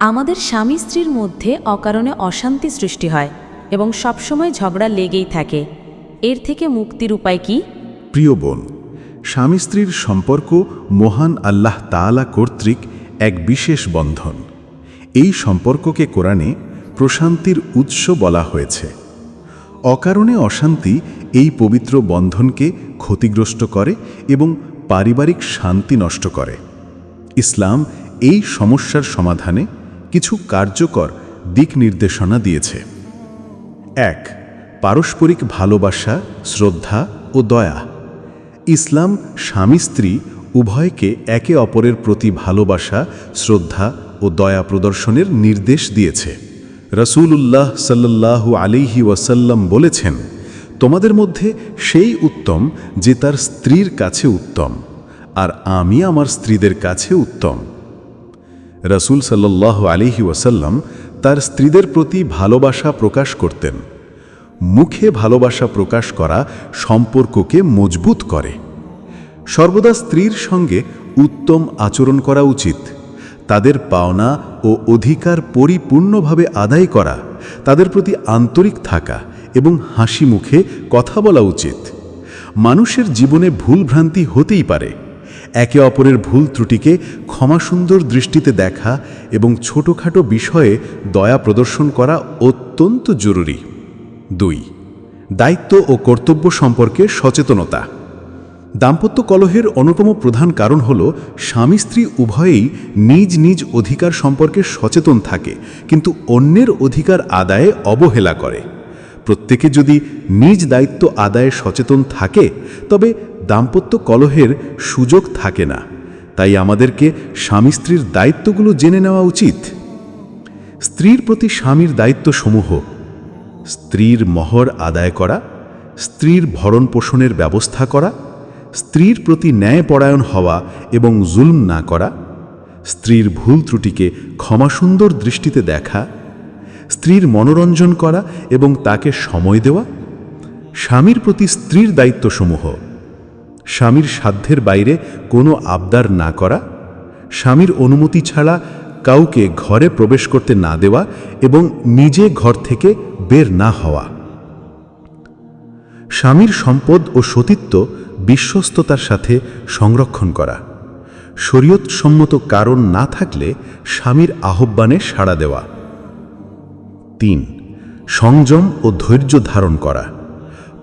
আমাদের স্বামী স্ত্রীর মধ্যে অকারণে অশান্তি সৃষ্টি হয় এবং সবসময় ঝগড়া লেগেই থাকে। এর থেকে মুক্তির উপায় কি? প্রিয় বোন, স্বামী স্ত্রীর সম্পর্ক মহান আল্লাহ তাআলা কর্তৃক এক বিশেষ বন্ধন। এই সম্পর্ককে কোরআনে প্রশান্তির উৎস বলা হয়েছে। অকারণে অশান্তি এই পবিত্র বন্ধনকে ক্ষতিগ্রস্ত করে এবং পারিবারিক শান্তি নষ্ট করে। ইসলাম এই সমস্যার সমাধানে কিছু কার্যকর দিক নির্দেশনা দিয়েছে। এক, পারস্পরিক ভালোবাসা, শ্রদ্ধা ও দয়া। ইসলাম স্বামী স্ত্রী উভয়কে একে অপরের প্রতি ভালোবাসা, শ্রদ্ধা ও দয়া প্রদর্শনের নির্দেশ দিয়েছে। রসূলুল্লাহ সাল্লাল্লাহু আলিহি ওয়াসাল্লাম বলেছেন, তোমাদের মধ্যে সেই উত্তম যে তার স্ত্রীর কাছে উত্তম, আর আমি আমার স্ত্রীদের কাছে উত্তম। রসুল সাল্লাহ আলিহি ওয়াসাল্লাম তার স্ত্রীদের প্রতি ভালোবাসা প্রকাশ করতেন। মুখে ভালোবাসা প্রকাশ করা সম্পর্ককে মজবুত করে। সর্বদা স্ত্রীর সঙ্গে উত্তম আচরণ করা উচিত। তাদের পাওনা ও অধিকার পরিপূর্ণভাবে আদায় করা, তাদের প্রতি আন্তরিক থাকা এবং হাসি মুখে কথা বলা উচিত। মানুষের জীবনে ভুলভ্রান্তি হতেই পারে। একে অপরের ভুল ত্রুটিকে ক্ষমাসুন্দর দৃষ্টিতে দেখা এবং ছোটোখাটো বিষয়ে দয়া প্রদর্শন করা অত্যন্ত জরুরি। দুই, দায়িত্ব ও কর্তব্য সম্পর্কে সচেতনতা। দাম্পত্য কলহের অন্যতম প্রধান কারণ হল, স্বামী স্ত্রী উভয়েই নিজ নিজ অধিকার সম্পর্কে সচেতন থাকে, কিন্তু অন্যের অধিকার আদায়ে অবহেলা করে। প্রত্যেকে যদি নিজ দায়িত্ব আদায়ে সচেতন থাকে, তবে দাম্পত্য কলহের সুযোগ থাকে না। তাই আমাদেরকে স্বামী স্ত্রীর দায়িত্বগুলো জেনে নেওয়া উচিত। স্ত্রীর প্রতি স্বামীর দায়িত্বসমূহ, স্ত্রীর মহর আদায় করা, স্ত্রীর ভরণ পোষণের ব্যবস্থা করা, স্ত্রীর প্রতি ন্যায়পরায়ণ হওয়া এবং জুলম না করা, স্ত্রীর ভুল ত্রুটিকে ক্ষমাসুন্দর দৃষ্টিতে দেখা, স্ত্রীর মনোরঞ্জন করা এবং তাকে সময় দেওয়া, স্বামীর প্রতি স্ত্রীর দায়িত্বসমূহ স্বামীর সাধ্যের বাইরে কোনো আবদার না করা, স্বামীর অনুমতি ছাড়া কাউকে ঘরে প্রবেশ করতে না দেওয়া এবং নিজে ঘর থেকে বের না হওয়া। স্বামীর সম্পদ ও সতীত্ব বিশ্বস্ততার সাথে সংরক্ষণ করা, শরীয়তসম্মত কারণ না থাকলে স্বামীর আহ্বানে সাড়া দেওয়া। তিন, সংযম ও ধৈর্য ধারণ করা,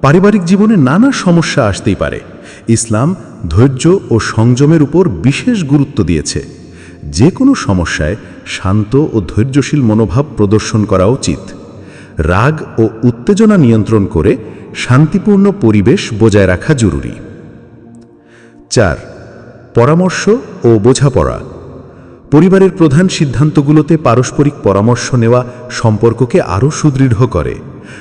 পারিবারিক জীবনে নানা সমস্যা আসতেই পারে। ইসলাম ধৈর্য ও সংযমের উপর বিশেষ গুরুত্ব দিয়েছে। যে কোনো সমস্যায় শান্ত ও ধৈর্যশীল মনোভাব প্রদর্শন করা উচিত। রাগ ও উত্তেজনা নিয়ন্ত্রণ করে শান্তিপূর্ণ পরিবেশ বজায় রাখা জরুরি। চার, পরামর্শ ও বোঝাপড়া। পরিবারের প্রধান সিদ্ধান্তগুলোতে পারস্পরিক পরামর্শ নেওয়া সম্পর্ককে আরও সুদৃঢ় করে।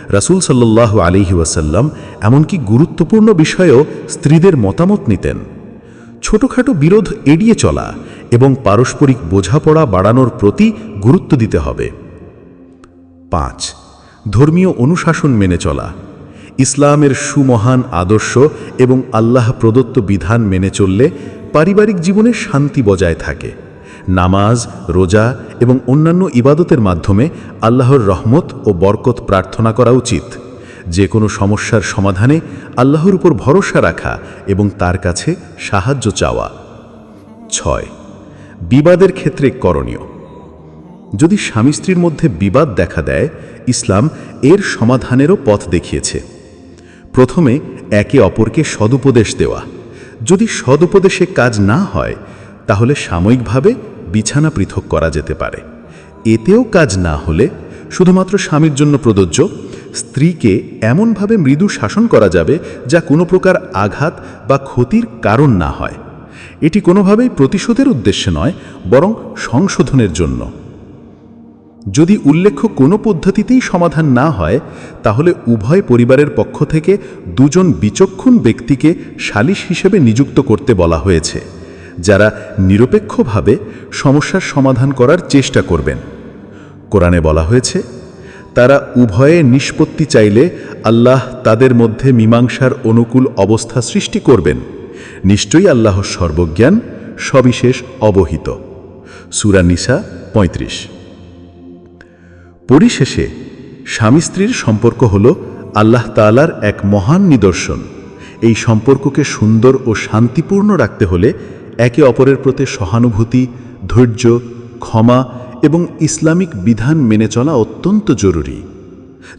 রাসূল সাল্লাহ আলিহি ওয়াসাল্লাম এমনকি গুরুত্বপূর্ণ বিষয়েও স্ত্রীদের মতামত নিতেন। ছোটখাটো বিরোধ এড়িয়ে চলা এবং পারস্পরিক বোঝাপড়া বাড়ানোর প্রতি গুরুত্ব দিতে হবে। পাঁচ, ধর্মীয় অনুশাসন মেনে চলা। ইসলামের সুমহান আদর্শ এবং আল্লাহ প্রদত্ত বিধান মেনে চললে পারিবারিক জীবনে শান্তি বজায় থাকে। নামাজ, রোজা এবং অন্যান্য ইবাদতের মাধ্যমে আল্লাহর রহমত ও বরকত প্রার্থনা করা উচিত। যে কোনো সমস্যার সমাধানে আল্লাহর উপর ভরসা রাখা এবং তার কাছে সাহায্য চাওয়া। ছয়, বিবাদের ক্ষেত্রে করণীয়। যদি স্বামী স্ত্রীর মধ্যে বিবাদ দেখা দেয়, ইসলাম এর সমাধানেরও পথ দেখিয়েছে। প্রথমে একে অপরকে সদুপদেশ দেওয়া। যদি সদুপদেশে কাজ না হয়, তাহলে সাময়িকভাবে বিছানা পৃথক করা যেতে পারে। এতেও কাজ না হলে শুধুমাত্র স্বামীর জন্য প্রযোজ্য, স্ত্রীকে এমনভাবে মৃদু শাসন করা যাবে যা কোনো প্রকার আঘাত বা ক্ষতির কারণ না হয়। এটি কোনোভাবেই প্রতিশোধের উদ্দেশ্যে নয়, বরং সংশোধনের জন্য। যদি উল্লেখ্য কোনো পদ্ধতিতেই সমাধান না হয়, তাহলে উভয় পরিবারের পক্ষ থেকে দুজন বিচক্ষণ ব্যক্তিকে সালিশ হিসেবে নিযুক্ত করতে বলা হয়েছে। যারা নিরপেক্ষভাবে সমস্যার সমাধান করার চেষ্টা করবেন। কোরআনে বলা হয়েছে, তারা উভয়ে নিষ্পত্তি চাইলে আল্লাহ তাদের মধ্যে মীমাংসার অনুকূল অবস্থা সৃষ্টি করবেন। নিশ্চয়ই আল্লাহ সর্বজ্ঞান সবিশেষ অবহিত। সুরা নিসা পঁয়ত্রিশ। পরিশেষে, স্বামী স্ত্রীর সম্পর্ক হল আল্লাহ তালার এক মহান নিদর্শন। এই সম্পর্ককে সুন্দর ও শান্তিপূর্ণ রাখতে হলে একে অপরের প্রতি সহানুভূতি, ধৈর্য, ক্ষমা এবং ইসলামিক বিধান মেনে চলা অত্যন্ত জরুরি।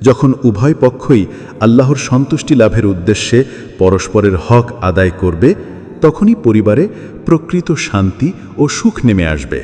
যখন উভয় পক্ষই আল্লাহর সন্তুষ্টি লাভের উদ্দেশ্যে পরস্পরের হক আদায় করবে, তখনই পরিবারে প্রকৃত শান্তি ও সুখ নেমে আসবে।